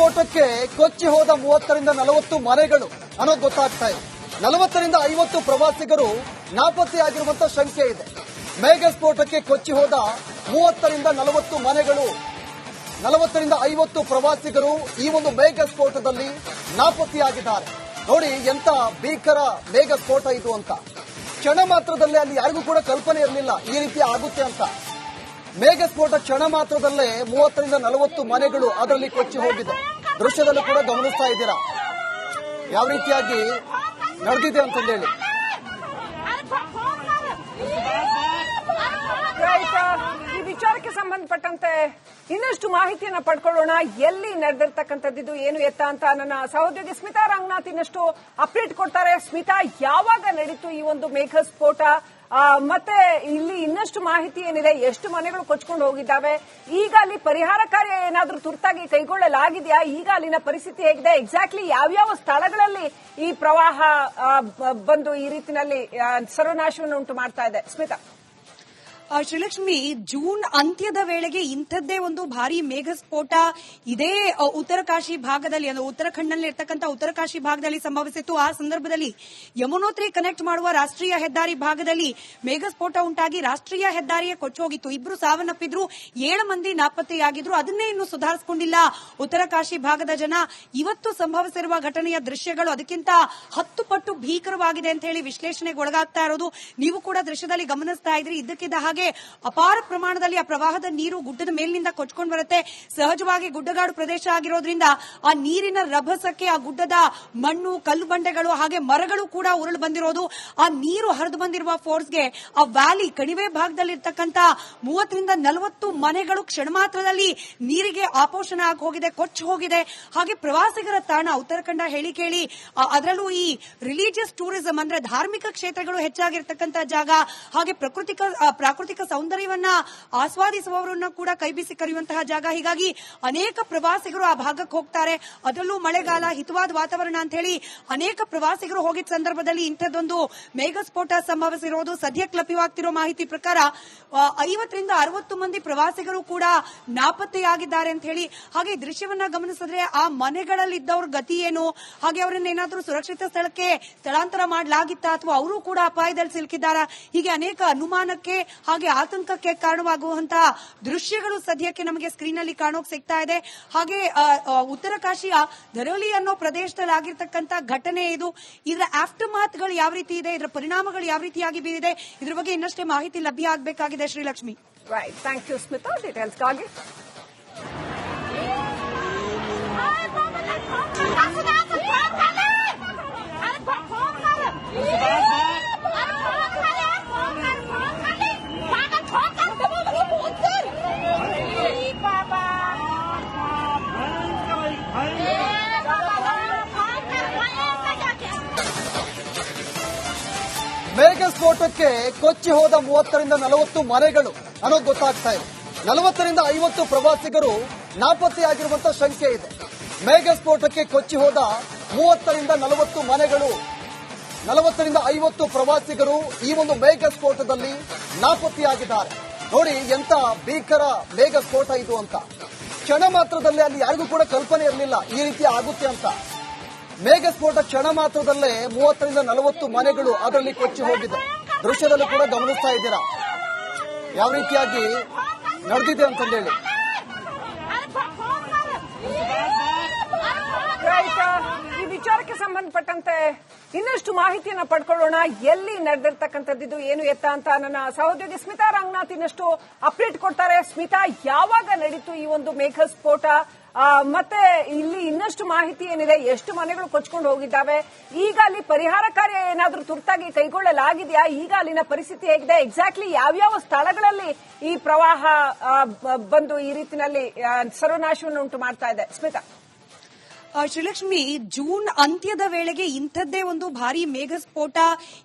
ಸ್ಫೋಟಕ್ಕೆ ಕೊಚ್ಚಿ ಹೋದ ಮೂವತ್ತರಿಂದ ನಲವತ್ತು ಮನೆಗಳು. ಅನ್ನೋದು ಗೊತ್ತಾಗ್ತಾ ಇದೆ. ನಲವತ್ತರಿಂದ ಐವತ್ತು ಪ್ರವಾಸಿಗರು ನಾಪತ್ತೆಯಾಗಿರುವಂತ ಶಂಕೆ ಇದೆ. ಮೇಘ ಸ್ಫೋಟಕ್ಕೆ ಕೊಚ್ಚಿ ಹೋದ ಮೂವತ್ತರಿಂದ ನಲವತ್ತು ಮನೆಗಳು. ನಲವತ್ತರಿಂದ ಐವತ್ತು ಪ್ರವಾಸಿಗರು ಈ ಒಂದು ಮೇಘ ಸ್ಫೋಟದಲ್ಲಿ ನಾಪತ್ತೆಯಾಗಿದ್ದಾರೆ. ನೋಡಿ ಎಂತ ಭೀಕರ ಮೇಘ ಸ್ಫೋಟ ಇದು ಅಂತ. ಕ್ಷಣ ಮಾತ್ರದಲ್ಲೇ ಅಲ್ಲಿ ಯಾರಿಗೂ ಕೂಡ ಕಲ್ಪನೆ ಇರಲಿಲ್ಲ ಈ ರೀತಿ ಆಗುತ್ತೆ ಅಂತ. ಮೇಘ ಸ್ಫೋಟ ಕ್ಷಣ ಮಾತ್ರದಲ್ಲೇ ಮೂವತ್ತರಿಂದ ನಲವತ್ತು ಮನೆಗಳು ಅದರಲ್ಲಿ ಕೊಚ್ಚಿ ಹೋಗಿದೆ. ದೃಶ್ಯದಲ್ಲೂ ಕೂಡ ಗಮನಿಸ್ತಾ ಇದ್ದೀರಾ? ಯಾವ ರೀತಿಯಾಗಿ ನಡೆದಿದೆ ಅಂತಂದೇಳಿ. ಈ ವಿಚಾರಕ್ಕೆ ಸಂಬಂಧಪಟ್ಟಂತೆ ಇನ್ನಷ್ಟು ಮಾಹಿತಿಯನ್ನ ಪಡ್ಕೊಳ್ಳೋಣ. ಎಲ್ಲಿ ನಡೆದಿರ್ತಕ್ಕಂಥದ್ದು ಏನು ಎತ್ತ ಅಂತ ನನ್ನ ಸಹೋದ್ಯೋಗಿ ಸ್ಮಿತಾ ರಂಗನಾಥ್ ಇನ್ನಷ್ಟು ಅಪ್ಡೇಟ್ ಕೊಡ್ತಾರೆ. ಸ್ಮಿತಾ, ಯಾವಾಗ ನಡೀತು ಈ ಒಂದು ಮೇಘ ಸ್ಫೋಟ ಮತ್ತೆ ಇಲ್ಲಿ ಇನ್ನಷ್ಟು ಮಾಹಿತಿ ಏನಿದೆ? ಎಷ್ಟು ಮನೆಗಳು ಕೊಚ್ಕೊಂಡು ಹೋಗಿದ್ದಾವೆ? ಈಗ ಅಲ್ಲಿ ಪರಿಹಾರ ಕಾರ್ಯ ಏನಾದ್ರೂ ತುರ್ತಾಗಿ ಕೈಗೊಳ್ಳಲಾಗಿದೆಯಾ? ಈಗ ಅಲ್ಲಿನ ಪರಿಸ್ಥಿತಿ ಹೇಗಿದೆ? ಎಕ್ಸಾಕ್ಟ್ಲಿ ಯಾವ್ಯಾವ ಸ್ಥಳಗಳಲ್ಲಿ ಈ ಪ್ರವಾಹ ಬಂದು ಈ ರೀತಿನಲ್ಲಿ ಸರ್ವನಾಶವನ್ನು ಉಂಟು ಮಾಡ್ತಾ ಇದೆ? ಸ್ಮಿತಾ. ಶ್ರೀಲಕ್ಷ್ಮಿ ಜೂನ್ ಅಂತ್ಯದ ವೇಳೆಗೆ ಇಂಥದ್ದೇ ಒಂದು ಭಾರಿ ಮೇಘ ಸ್ಫೋಟ ಇದೇ ಉತ್ತರಕಾಶಿ ಉತ್ತರ ಕಾಶಿ ಭಾಗದಲ್ಲಿ, ಅಂದ್ರೆ ಉತ್ತರಾಖಂಡ್ನಲ್ಲಿ ಇರ್ತಕ್ಕಂಥ ಉತ್ತರ ಕಾಶಿ ಭಾಗದಲ್ಲಿ ಸಂಭವಿಸಿತ್ತು. ಆ ಸಂದರ್ಭದಲ್ಲಿ ಯಮುನೋತ್ರಿ ಕನೆಕ್ಟ್ ಮಾಡುವ ರಾಷ್ಟ್ರೀಯ ಹೆದ್ದಾರಿ ಭಾಗದಲ್ಲಿ ಮೇಘ ಸ್ಫೋಟ ಉಂಟಾಗಿ ರಾಷ್ಟ್ರೀಯ ಹೆದ್ದಾರಿಯೇ ಕೊಚ್ಚೋಗಿತ್ತು. ಇಬ್ರು ಸಾವನ್ನಪ್ಪಿದ್ರು, ಏಳು ಮಂದಿ ನಾಪತ್ತೆಯಾಗಿದ್ರು. ಅದನ್ನೇ ಇನ್ನು ಸುಧಾರಿಸಿಕೊಂಡಿಲ್ಲ ಉತ್ತರ ಕಾಶಿ ಭಾಗದ ಜನ. ಇವತ್ತು ಸಂಭವಿಸಿರುವ ಘಟನೆಯ ದೃಶ್ಯಗಳು ಅದಕ್ಕಿಂತ ಹತ್ತು ಪಟ್ಟು ಭೀಕರವಾಗಿದೆ ಅಂತ ಹೇಳಿ ವಿಶ್ಲೇಷಣೆಗೆ ಒಳಗಾಗ್ತಾ ಇರೋದು. ನೀವು ಕೂಡ ದೃಶ್ಯದಲ್ಲಿ ಗಮನಿಸ್ತಾ ಇದ್ರಿ. ಇದಕ್ಕಿದ್ದ ಹಾಗೆ ಅಪಾರ ಪ್ರಮಾಣದಲ್ಲಿ ಆ ಪ್ರವಾಹದ ನೀರು ಗುಡ್ಡದ ಮೇಲಿನಿಂದ ಕೊಚ್ಕೊಂಡು ಬರುತ್ತೆ. ಸಹಜವಾಗಿ ಗುಡ್ಡಗಾಡು ಪ್ರದೇಶ ಆಗಿರೋದ್ರಿಂದ ಆ ನೀರಿನ ರಭಸಕ್ಕೆ ಆ ಗುಡ್ಡದ ಮಣ್ಣು ಕಲ್ಲು ಬಂಡೆಗಳು ಹಾಗೆ ಮರಗಳು ಕೂಡ ಉರುಳು ಬಂದಿರೋದು. ಆ ನೀರು ಹರಿದು ಬಂದಿರುವ ಫೋರ್ಸ್ಗೆ ಆ ವ್ಯಾಲಿ ಕಣಿವೆ ಭಾಗದಲ್ಲಿ ಇರ್ತಕ್ಕಂಥ ಮೂವತ್ತರಿಂದ ನಲವತ್ತು ಮನೆಗಳು ಕ್ಷಣ ಮಾತ್ರದಲ್ಲಿ ನೀರಿಗೆ ಆಪೋಷಣ ಆಗಿ ಹೋಗಿದೆ ಕೊಚ್ಚಿ ಹೋಗಿದೆ. ಹಾಗೆ ಪ್ರವಾಸಿಗರ ತಾಣ ಉತ್ತರಾಖಂಡ ಹೇಳಿ ಕೇಳಿ ಅದರಲ್ಲೂ ಈ ರಿಲಿಜಿಯಸ್ ಟೂರಿಸಂ ಅಂದ್ರೆ ಧಾರ್ಮಿಕ ಕ್ಷೇತ್ರಗಳು ಹೆಚ್ಚಾಗಿರ್ತಕ್ಕಂಥ ಜಾಗ. ಹಾಗೆ ಪ್ರಕೃತಿಕ ಆ, ಪ್ರಾಕೃತಿಕ ಸೌಂದರ್ಯವನ್ನ ಆಸ್ವಾದಿಸುವವರನ್ನ ಕೂಡ ಕೈಬೀಸಿ ಕರೆಯುವಂತಹ ಜಾಗ. ಹೀಗಾಗಿ ಅನೇಕ ಪ್ರವಾಸಿಗರು ಆ ಭಾಗಕ್ಕೆ ಹೋಗ್ತಾರೆ. ಅದರಲ್ಲೂ ಮಳೆಗಾಲ, ಹಿತವಾದ ವಾತಾವರಣ ಅಂತ ಹೇಳಿ ಅನೇಕ ಪ್ರವಾಸಿಗರು ಹೋಗಿದ್ದ ಸಂದರ್ಭದಲ್ಲಿ ಇಂಥದ್ದೊಂದು ಮೇಘ ಸ್ಫೋಟ ಸಂಭವಿಸಿರೋದು ಸದ್ಯಕ್ಕೆ ಲಭ್ಯವಾಗ್ತಿರೋ ಮಾಹಿತಿ ಪ್ರಕಾರ ಐವತ್ತರಿಂದ ಅರವತ್ತು ಮಂದಿ ಪ್ರವಾಸಿಗರು ಕೂಡ ನಾಪತ್ತೆಯಾಗಿದ್ದಾರೆ ಅಂತ ಹೇಳಿ. ಹಾಗೆ ದೃಶ್ಯವನ್ನ ಗಮನಿಸಿದ್ರೆ ಆ ಮನೆಗಳಲ್ಲಿದ್ದವ್ರ ಗತಿ ಏನು? ಹಾಗೆ ಅವರನ್ನ ಏನಾದರೂ ಸುರಕ್ಷಿತ ಸ್ಥಳಕ್ಕೆ ಸ್ಥಳಾಂತರ ಮಾಡಲಾಗಿತ್ತಾ ಅಥವಾ ಅವರು ಕೂಡ ಅಪಾಯದಲ್ಲಿ ಸಿಲುಕಿದ್ದಾರಾ? ಹೀಗೆ ಅನೇಕ ಅನುಮಾನಕ್ಕೆ ಹಾಗೆ ಆತಂಕಕ್ಕೆ ಕಾರಣವಾಗುವಂತಹ ದೃಶ್ಯಗಳು ಸದ್ಯಕ್ಕೆ ನಮಗೆ ಸ್ಕ್ರೀನ್ ಅಲ್ಲಿ ಕಾಣೋಕ್ ಸಿಗ್ತಾ ಇದೆ. ಹಾಗೆ ಉತ್ತರ ಕಾಶಿಯ ಧರೋಲಿ ಅನ್ನೋ ಪ್ರದೇಶದಲ್ಲಿ ಆಗಿರ್ತಕ್ಕಂಥ ಘಟನೆ ಇದು. ಇದರ ಆಫ್ಟರ್ ಮಾತ್ಗಳು ಯಾವ ರೀತಿ ಇದೆ ಇದರ ಪರಿಣಾಮಗಳು ಯಾವ ರೀತಿಯಾಗಿ ಬೀರಿದೆ ಇದ್ರ ಬಗ್ಗೆ ಇನ್ನಷ್ಟೇ ಮಾಹಿತಿ ಲಭ್ಯ ಆಗಬೇಕಾಗಿದೆ Srilakshmi. Right thank you Smita ಡೀಟೇಲ್ಸ್ಗಾಗಿ ಮೇಘ ಸ್ಫೋಟಕ್ಕೆ ಕೊಚ್ಚಿ ಹೋದ ಮೂವತ್ತರಿಂದ ನಲವತ್ತು ಮನೆಗಳು. ಅನ್ನೋದು ಗೊತ್ತಾಗ್ತಾ ಇದೆ. ನಲವತ್ತರಿಂದ ಐವತ್ತು ಪ್ರವಾಸಿಗರು ನಾಪತ್ತೆಯಾಗಿರುವಂತ ಶಂಕೆ ಇದೆ. ಮೇಘ ಸ್ಫೋಟಕ್ಕೆ ಕೊಚ್ಚಿ ಹೋದ ಮೂವತ್ತರಿಂದ ನಲವತ್ತು ಮನೆಗಳು. ನಲವತ್ತರಿಂದ ಐವತ್ತು ಪ್ರವಾಸಿಗರು ಈ ಒಂದು ಮೇಘ ಸ್ಫೋಟದಲ್ಲಿ ನಾಪತ್ತೆಯಾಗಿದ್ದಾರೆ. ನೋಡಿ ಎಂತ ಭೀಕರ ಮೇಘ ಸ್ಫೋಟ ಇದು ಅಂತ. ಕ್ಷಣ ಮಾತ್ರದಲ್ಲೇ ಅಲ್ಲಿ ಯಾರಿಗೂ ಕೂಡ ಕಲ್ಪನೆ ಇರಲಿಲ್ಲ ಈ ರೀತಿ ಆಗುತ್ತೆ ಅಂತ. ಮೇಘ ಸ್ಫೋಟ ಕ್ಷಣ ಮಾತ್ರದಲ್ಲೇ ಮೂವತ್ತರಿಂದ ನಲವತ್ತು ಮನೆಗಳು ಅದರಲ್ಲಿ ಕೊಚ್ಚಿ ಹೋಗಿದೆ. ದೃಶ್ಯದಲ್ಲೂ ಕೂಡ ಗಮನಿಸ್ತಾ ಇದ್ದೀರಾ? ಯಾವ ರೀತಿಯಾಗಿ ನಡೆದಿದೆ ಅಂತಂದೇಳಿ? ಈ ವಿಚಾರಕ್ಕೆ ಸಂಬಂಧಪಟ್ಟಂತೆ ಇನ್ನಷ್ಟು ಮಾಹಿತಿಯನ್ನ ಪಡ್ಕೊಳ್ಳೋಣ. ಎಲ್ಲಿ ನಡೆದಿರ್ತಕ್ಕಂಥದ್ದು ಏನು ಎತ್ತ ಅಂತ ನನ್ನ ಸಹೋದ್ಯೋಗಿ ಸ್ಮಿತಾ ರಂಗನಾಥ್ ಇನ್ನಷ್ಟು ಅಪ್ಡೇಟ್ ಕೊಡ್ತಾರೆ. ಸ್ಮಿತಾ, ಯಾವಾಗ ನಡೀತು ಈ ಒಂದು ಮೇಘ ಸ್ಫೋಟ? ಮತ್ತೆ ಇಲ್ಲಿ ಇನ್ನಷ್ಟು ಮಾಹಿತಿ ಏನಿದೆ? ಎಷ್ಟು ಮನೆಗಳು ಕೊಚ್ಕೊಂಡು ಹೋಗಿದ್ದಾವೆ? ಈಗ ಅಲ್ಲಿ ಪರಿಹಾರ ಕಾರ್ಯ ಏನಾದರೂ ತುರ್ತಾಗಿ ಕೈಗೊಳ್ಳಲಾಗಿದೆಯಾ? ಈಗ ಅಲ್ಲಿನ ಪರಿಸ್ಥಿತಿ ಹೇಗಿದೆ? ಎಕ್ಸಾಕ್ಟ್ಲಿ ಯಾವ್ಯಾವ ಸ್ಥಳಗಳಲ್ಲಿ ಈ ಪ್ರವಾಹ ಬಂದು ಈ ರೀತಿಯಲ್ಲಿ ಸರ್ವನಾಶವನ್ನು ಉಂಟು ಮಾಡ್ತಾ ಇದೆ? ಸ್ಮಿತಾ. ಶ್ರೀಲಕ್ಷ್ಮಿ, ಜೂನ್ ಅಂತ್ಯದ ವೇಳೆಗೆ ಇಂಥದ್ದೇ ಒಂದು ಭಾರಿ ಮೇಘ ಸ್ಫೋಟ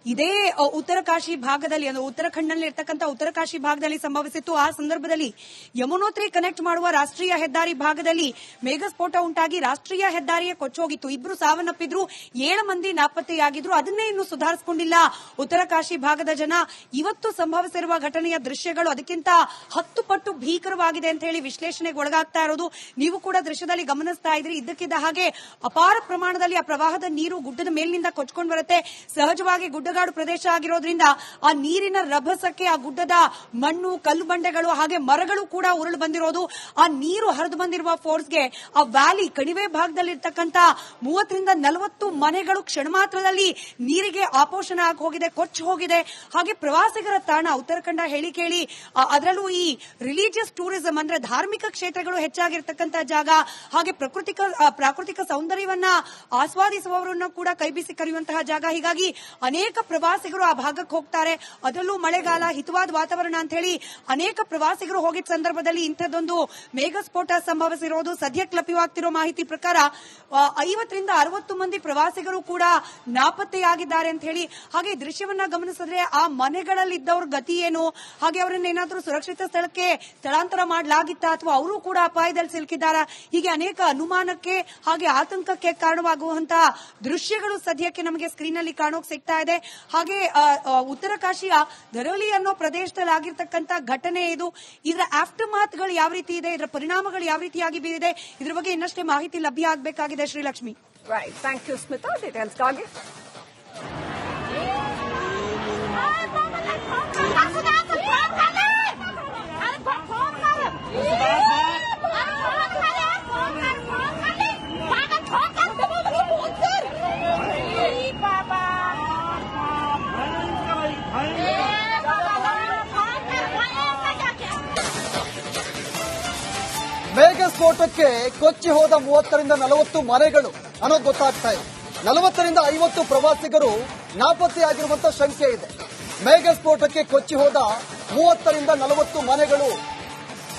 ಇದೇ ಉತ್ತರಕಾಶಿ ಉತ್ತರ ಕಾಶಿ ಭಾಗದಲ್ಲಿ, ಅಂದ್ರೆ ಉತ್ತರಾಖಂಡ್ನಲ್ಲಿ ಉತ್ತರ ಕಾಶಿ ಭಾಗದಲ್ಲಿ ಸಂಭವಿಸಿತ್ತು. ಆ ಸಂದರ್ಭದಲ್ಲಿ ಯಮುನೋತ್ರಿ ಕನೆಕ್ಟ್ ಮಾಡುವ ರಾಷ್ಟ್ರೀಯ ಹೆದ್ದಾರಿ ಭಾಗದಲ್ಲಿ ಮೇಘ ಸ್ಫೋಟ ಉಂಟಾಗಿ ರಾಷ್ಟ್ರೀಯ ಹೆದ್ದಾರಿಯೇ ಕೊಚ್ಚೋಗಿತ್ತು. ಇಬ್ರು ಸಾವನ್ನಪ್ಪಿದ್ರು, ಏಳು ಮಂದಿ ನಾಪತ್ತೆಯಾಗಿದ್ರು. ಅದನ್ನೇ ಇನ್ನು ಸುಧಾರಿಸಿಕೊಂಡಿಲ್ಲ ಉತ್ತರ ಕಾಶಿ ಭಾಗದ ಜನ. ಇವತ್ತು ಸಂಭವಿಸಿರುವ ಘಟನೆಯ ದೃಶ್ಯಗಳು ಅದಕ್ಕಿಂತ ಹತ್ತು ಪಟ್ಟು ಭೀಕರವಾಗಿದೆ ಅಂತ ಹೇಳಿ ವಿಶ್ಲೇಷಣೆಗೆ ಒಳಗಾಗ್ತಾ ಇರೋದು. ನೀವು ಕೂಡ ದೃಶ್ಯದಲ್ಲಿ ಗಮನಿಸ್ತಾ ಇದ್ರಿ. ಇದ್ದಕ್ಕಿದ್ದ ಹಾಗೆ ಅಪಾರ ಪ್ರಮಾಣದಲ್ಲಿ ಆ ಪ್ರವಾಹದ ನೀರು ಗುಡ್ಡದ ಮೇಲಿನಿಂದ ಕೊಚ್ಕೊಂಡು ಬರುತ್ತೆ. ಸಹಜವಾಗಿ ಗುಡ್ಡಗಾಡು ಪ್ರದೇಶ ಆಗಿರೋದ್ರಿಂದ ಆ ನೀರಿನ ರಭಸಕ್ಕೆ ಆ ಗುಡ್ಡದ ಮಣ್ಣು ಕಲ್ಲು ಬಂಡೆಗಳು ಹಾಗೆ ಮರಗಳು ಕೂಡ ಉರುಳು ಬಂದಿರೋದು. ಆ ನೀರು ಹರಿದು ಬಂದಿರುವ ಫೋರ್ಸ್ಗೆ ಆ ವ್ಯಾಲಿ ಕಣಿವೆ ಭಾಗದಲ್ಲಿರ್ತಕ್ಕಂಥ ಮೂವತ್ತರಿಂದ ನಲವತ್ತು ಮನೆಗಳು ಕ್ಷಣ ಮಾತ್ರದಲ್ಲಿ ನೀರಿಗೆ ಆಪೋಷಣ ಆಗಿ ಹೋಗಿದೆ ಕೊಚ್ಚಿ ಹೋಗಿದೆ. ಹಾಗೆ ಪ್ರವಾಸಿಗರ ತಾಣ ಉತ್ತರಾಖಂಡ ಹೇಳಿ ಕೇಳಿ ಅದರಲ್ಲೂ ಈ ರಿಲಿಜಿಯಸ್ ಟೂರಿಸಂ ಅಂದ್ರೆ ಧಾರ್ಮಿಕ ಕ್ಷೇತ್ರಗಳು ಹೆಚ್ಚಾಗಿರ್ತಕ್ಕಂಥ ಜಾಗ. ಹಾಗೆ ಪ್ರಕೃತಿಕ ಆ, ಪ್ರಾಕೃತಿಕ ಸೌಂದರ್ಯವನ್ನ ಆಸ್ವಾದಿಸುವವರನ್ನ ಕೂಡ ಕೈಬೀಸಿ ಕರೆಯುವಂತಹ ಜಾಗ. ಹೀಗಾಗಿ ಅನೇಕ ಪ್ರವಾಸಿಗರು ಆ ಭಾಗಕ್ಕೆ ಹೋಗ್ತಾರೆ. ಅದರಲ್ಲೂ ಮಳೆಗಾಲ, ಹಿತವಾದ ವಾತಾವರಣ ಅಂತ ಹೇಳಿ ಅನೇಕ ಪ್ರವಾಸಿಗರು ಹೋಗಿದ್ದ ಸಂದರ್ಭದಲ್ಲಿ ಇಂಥದ್ದೊಂದು ಮೇಘಸ್ಫೋಟ ಸಂಭವಿಸಿರೋದು. ಸದ್ಯಕ್ಕೆ ಲಭ್ಯವಾಗ್ತಿರೋ ಮಾಹಿತಿ ಪ್ರಕಾರ ಐವತ್ತರಿಂದ ಅರವತ್ತು ಮಂದಿ ಪ್ರವಾಸಿಗರು ಕೂಡ ನಾಪತ್ತೆಯಾಗಿದ್ದಾರೆ ಅಂತ ಹೇಳಿ, ಹಾಗೆ ದೃಶ್ಯವನ್ನ ಗಮನಿಸಿದ್ರೆ ಆ ಮನೆಗಳಲ್ಲಿದ್ದವ್ರ ಗತಿ ಏನು? ಹಾಗೆ ಅವರನ್ನ ಏನಾದರೂ ಸುರಕ್ಷಿತ ಸ್ಥಳಕ್ಕೆ ಸ್ಥಳಾಂತರ ಮಾಡಲಾಗಿತ್ತ ಅಥವಾ ಅವರು ಕೂಡ ಅಪಾಯದಲ್ಲಿ ಸಿಲುಕಿದ್ದಾರಾ? ಹೀಗೆ ಅನೇಕ ಅನುಮಾನಕ್ಕೆ ಹಾಗೆ ಆತಂಕಕ್ಕೆ ಕಾರಣವಾಗುವಂತಹ ದೃಶ್ಯಗಳು ಸದ್ಯಕ್ಕೆ ನಮಗೆ ಸ್ಕ್ರೀನ್ ಅಲ್ಲಿ ಕಾಣೋಕೆ ಸಿಗ್ತಾ ಇದೆ. ಹಾಗೆ ಉತ್ತರ ಕಾಶಿಯ ಧರೋಲಿ ಅನ್ನೋ ಪ್ರದೇಶದಲ್ಲಿ ಆಗಿರ್ತಕ್ಕಂಥ ಘಟನೆ ಇದು. ಇದರ ಆಫ್ಟರ್ ಮಾತ್ಗಳು ಯಾವ ರೀತಿ ಇದೆ ಇದರ ಪರಿಣಾಮಗಳು ಯಾವ ರೀತಿಯಾಗಿ ಬೀರಿದೆ ಇದರ ಬಗ್ಗೆ ಇನ್ನಷ್ಟೇ ಮಾಹಿತಿ ಲಭ್ಯ ಆಗಬೇಕಾಗಿದೆ Srilakshmi. Right thank you Smita ಡೀಟೇಲ್ಸ್ಗಾಗಿ ಸ್ಫೋಟಕ್ಕೆ ಕೊಚ್ಚಿ ಹೋದ ಮೂವತ್ತರಿಂದ ನಲವತ್ತು ಮನೆಗಳು. ಅನ್ನೋದು ಗೊತ್ತಾಗ್ತಾ ಇದೆ. ನಲವತ್ತರಿಂದ ಐವತ್ತು ಪ್ರವಾಸಿಗರು ನಾಪತ್ತೆಯಾಗಿರುವಂತ ಶಂಕೆ ಇದೆ. ಮೇಘ ಸ್ಫೋಟಕ್ಕೆ ಕೊಚ್ಚಿ ಹೋದ ಮೂವತ್ತರಿಂದ ನಲವತ್ತು ಮನೆಗಳು.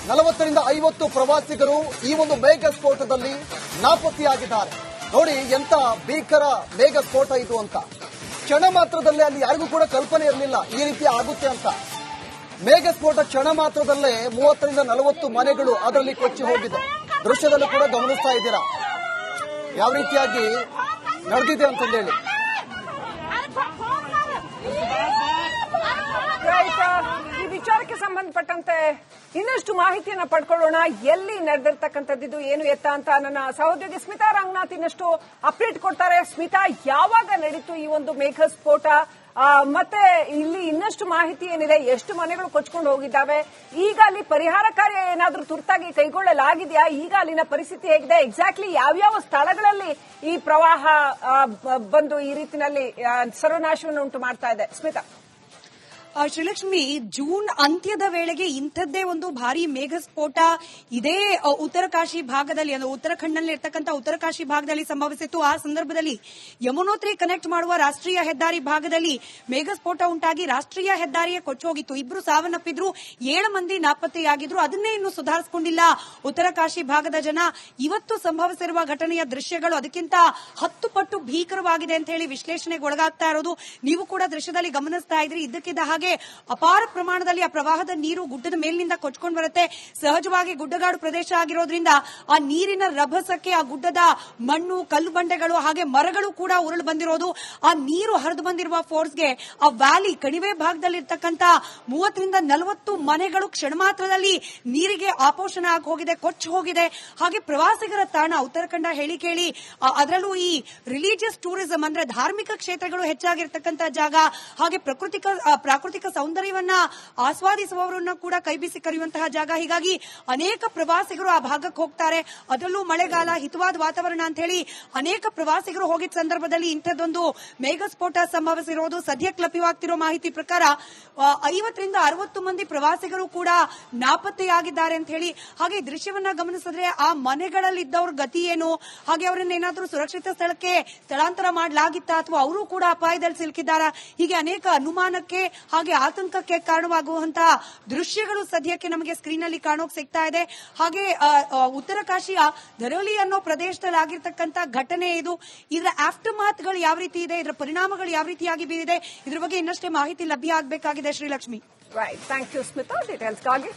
ನಲವತ್ತರಿಂದ ಐವತ್ತು ಪ್ರವಾಸಿಗರು ಈ ಒಂದು ಮೇಘ ಸ್ಫೋಟದಲ್ಲಿ ನಾಪತ್ತೆಯಾಗಿದ್ದಾರೆ. ನೋಡಿ ಎಂತ ಭೀಕರ ಮೇಘ ಸ್ಫೋಟ ಇದು ಅಂತ. ಕ್ಷಣ ಮಾತ್ರದಲ್ಲೇ ಅಲ್ಲಿ ಯಾರಿಗೂ ಕೂಡ ಕಲ್ಪನೆ ಇರಲಿಲ್ಲ ಈ ರೀತಿ ಆಗುತ್ತೆ ಅಂತ. ಮೇಘ ಸ್ಫೋಟ ಕ್ಷಣ ಮಾತ್ರದಲ್ಲೇ ಮೂವತ್ತರಿಂದ ನಲವತ್ತು ಮನೆಗಳು ಅದರಲ್ಲಿ ಕೊಚ್ಚಿ ಹೋಗಿದೆ ದೃಶ್ಯದಲ್ಲೂ ಕೂಡ ಗಮನಿಸ್ತಾ ಇದ್ದೀರಾ? ಯಾವ ರೀತಿಯಾಗಿ ನಡೆದಿದೆ ಅಂತಂದೇಳಿ. ಈ ವಿಚಾರಕ್ಕೆ ಸಂಬಂಧಪಟ್ಟಂತೆ ಇನ್ನಷ್ಟು ಮಾಹಿತಿಯನ್ನ ಪಡ್ಕೊಳ್ಳೋಣ. ಎಲ್ಲಿ ನಡೆದಿರ್ತಕ್ಕಂಥದ್ದು ಏನು ಎತ್ತ ಅಂತ ನನ್ನ ಸಹೋದ್ಯೋಗಿ ಸ್ಮಿತಾ ರಂಗನಾಥ್ ಇನ್ನಷ್ಟು ಅಪ್ಡೇಟ್ ಕೊಡ್ತಾರೆ. ಸ್ಮಿತಾ, ಯಾವಾಗ ನಡೀತು ಈ ಒಂದು ಮೇಘ ಸ್ಫೋಟ ಮತ್ತೆ ಇಲ್ಲಿ ಇನ್ನಷ್ಟು ಮಾಹಿತಿ ಏನಿದೆ? ಎಷ್ಟು ಮನೆಗಳು ಕೊಚ್ಕೊಂಡು ಹೋಗಿದ್ದಾವೆ? ಈಗ ಅಲ್ಲಿ ಪರಿಹಾರ ಕಾರ್ಯ ಏನಾದರೂ ತುರ್ತಾಗಿ ಕೈಗೊಳ್ಳಲಾಗಿದೆಯಾ? ಈಗ ಅಲ್ಲಿನ ಪರಿಸ್ಥಿತಿ ಹೇಗಿದೆ? ಎಕ್ಸಾಕ್ಟ್ಲಿ ಯಾವ್ಯಾವ ಸ್ಥಳಗಳಲ್ಲಿ ಈ ಪ್ರವಾಹ ಬಂದು ಈ ರೀತಿನಲ್ಲಿ ಆ, ಸರ್ವನಾಶವನ್ನು ಉಂಟು ಮಾಡ್ತಾ ಇದೆ? ಸ್ಮಿತಾ. ಶ್ರೀಲಕ್ಷ್ಮಿ, ಜೂನ್ ಅಂತ್ಯದ ವೇಳೆಗೆ ಇಂಥದ್ದೇ ಒಂದು ಭಾರಿ ಮೇಘ ಸ್ಫೋಟ ಇದೇ ಉತ್ತರಕಾಶಿ ಉತ್ತರ ಕಾಶಿ ಭಾಗದಲ್ಲಿ, ಅಂದ್ರೆ ಉತ್ತರಾಖಂಡ್ನಲ್ಲಿ ಇರ್ತಕ್ಕಂಥ ಉತ್ತರ ಕಾಶಿ ಭಾಗದಲ್ಲಿ ಸಂಭವಿಸಿತ್ತು. ಆ ಸಂದರ್ಭದಲ್ಲಿ ಯಮುನೋತ್ರಿ ಕನೆಕ್ಟ್ ಮಾಡುವ ರಾಷ್ಟ್ರೀಯ ಹೆದ್ದಾರಿ ಭಾಗದಲ್ಲಿ ಮೇಘ ಸ್ಫೋಟ ಉಂಟಾಗಿ ರಾಷ್ಟ್ರೀಯ ಹೆದ್ದಾರಿಯೇ ಕೊಚ್ಚೋಗಿತ್ತು. ಇಬ್ರು ಸಾವನ್ನಪ್ಪಿದ್ರು, ಏಳು ಮಂದಿ ನಾಪತ್ತೆಯಾಗಿದ್ರು. ಅದನ್ನೇ ಇನ್ನು ಸುಧಾರಿಸಿಕೊಂಡಿಲ್ಲ ಉತ್ತರ ಕಾಶಿ ಭಾಗದ ಜನ. ಇವತ್ತು ಸಂಭವಿಸಿರುವ ಘಟನೆಯ ದೃಶ್ಯಗಳು ಅದಕ್ಕಿಂತ ಹತ್ತು ಪಟ್ಟು ಭೀಕರವಾಗಿದೆ ಅಂತ ಹೇಳಿ ವಿಶ್ಲೇಷಣೆಗೆ ಒಳಗಾಗ್ತಾ ಇರೋದು. ನೀವು ಕೂಡ ದೃಶ್ಯದಲ್ಲಿ ಗಮನಿಸ್ತಾ ಇದ್ರಿ. ಇದ್ದಕ್ಕಿದ್ದ ಹಾಗೆ ಅಪಾರ ಪ್ರಮಾಣದಲ್ಲಿ ಆ ಪ್ರವಾಹದ ನೀರು ಗುಡ್ಡದ ಮೇಲಿನಿಂದ ಕೊಚ್ಕೊಂಡು ಬರುತ್ತೆ. ಸಹಜವಾಗಿ ಗುಡ್ಡಗಾಡು ಪ್ರದೇಶ ಆಗಿರೋದ್ರಿಂದ ಆ ನೀರಿನ ರಭಸಕ್ಕೆ ಆ ಗುಡ್ಡದ ಮಣ್ಣು, ಕಲ್ಲು ಬಂಡೆಗಳು ಹಾಗೆ ಮರಗಳು ಕೂಡ ಉರುಳು ಬಂದಿರೋದು. ಆ ನೀರು ಹರಿದು ಬಂದಿರುವ ಫೋರ್ಸ್ಗೆ ಆ ವ್ಯಾಲಿ ಕಣಿವೆ ಭಾಗದಲ್ಲಿರ್ತಕ್ಕಂಥ ಮೂವತ್ತರಿಂದ ನಲವತ್ತು ಮನೆಗಳು ಕ್ಷಣ ಮಾತ್ರದಲ್ಲಿ ನೀರಿಗೆ ಆಪೋಷಣ ಆಗಿ ಹೋಗಿದೆ, ಕೊಚ್ಚಿ ಹೋಗಿದೆ. ಹಾಗೆ ಪ್ರವಾಸಿಗರ ತಾಣ ಉತ್ತರಾಖಂಡ ಹೇಳಿ ಕೇಳಿ ಅದರಲ್ಲೂ ಈ ರಿಲಿಜಿಯಸ್ ಟೂರಿಸಂ ಅಂದ್ರೆ ಧಾರ್ಮಿಕ ಕ್ಷೇತ್ರಗಳು ಹೆಚ್ಚಾಗಿರ್ತಕ್ಕಂಥ ಜಾಗ. ಹಾಗೆ ಪ್ರಕೃತಿಕ ಪ್ರಾಕೃತಿಕ ಸೌಂದರ್ಯವನ್ನ ಆಸ್ವಾದಿಸುವವರನ್ನ ಕೂಡ ಕೈಬೀಸಿ ಕರೆಯುವಂತಹ ಜಾಗ. ಹೀಗಾಗಿ ಅನೇಕ ಪ್ರವಾಸಿಗರು ಆ ಭಾಗಕ್ಕೆ ಹೋಗ್ತಾರೆ. ಅದರಲ್ಲೂ ಮಳೆಗಾಲ, ಹಿತವಾದ ವಾತಾವರಣ ಅಂತ ಹೇಳಿ ಅನೇಕ ಪ್ರವಾಸಿಗರು ಹೋಗಿದ್ದ ಸಂದರ್ಭದಲ್ಲಿ ಇಂಥದ್ದೊಂದು ಮೇಘ ಸ್ಫೋಟ ಸಂಭವಿಸಿರೋದು ಸದ್ಯಕ್ಕೆ ಲಭ್ಯವಾಗ್ತಿರೋ ಮಾಹಿತಿ ಪ್ರಕಾರ ಐವತ್ತರಿಂದ ಅರವತ್ತು ಮಂದಿ ಪ್ರವಾಸಿಗರು ಕೂಡ ನಾಪತ್ತೆಯಾಗಿದ್ದಾರೆ ಅಂತ ಹೇಳಿ. ಹಾಗೆ ದೃಶ್ಯವನ್ನ ಗಮನಿಸಿದ್ರೆ ಆ ಮನೆಗಳಲ್ಲಿದ್ದವ್ರ ಗತಿ ಏನು? ಹಾಗೆ ಅವರನ್ನ ಏನಾದರೂ ಸುರಕ್ಷಿತ ಸ್ಥಳಕ್ಕೆ ಸ್ಥಳಾಂತರ ಮಾಡಲಾಗಿತ್ತ ಅಥವಾ ಅವರು ಕೂಡ ಅಪಾಯದಲ್ಲಿ ಸಿಲುಕಿದ್ದಾರಾ? ಹೀಗೆ ಅನೇಕ ಅನುಮಾನಕ್ಕೆ ಹಾಗೆ ಆತಂಕಕ್ಕೆ ಕಾರಣವಾಗುವಂತಹ ದೃಶ್ಯಗಳು ಸದ್ಯಕ್ಕೆ ನಮಗೆ ಸ್ಕ್ರೀನ್ ಅಲ್ಲಿ ಕಾಣೋಕೆ ಸಿಗ್ತಾ ಇದೆ. ಹಾಗೆ ಉತ್ತರ ಕಾಶಿಯ ಧರೋಲಿ ಅನ್ನೋ ಪ್ರದೇಶದಲ್ಲಿ ಆಗಿರ್ತಕ್ಕಂಥ ಘಟನೆ ಇದು. ಇದರ ಆಫ್ಟರ್ ಮಾತ್ಗಳು ಯಾವ ರೀತಿ ಇದೆ, ಇದರ ಪರಿಣಾಮಗಳು ಯಾವ ರೀತಿಯಾಗಿ ಬೀರಿದೆ, ಇದರ ಬಗ್ಗೆ ಇನ್ನಷ್ಟೇ ಮಾಹಿತಿ ಲಭ್ಯ ಆಗಬೇಕಾಗಿದೆ Srilakshmi. Right thank you Smita ಡೀಟೇಲ್ಸ್ಗಾಗಿ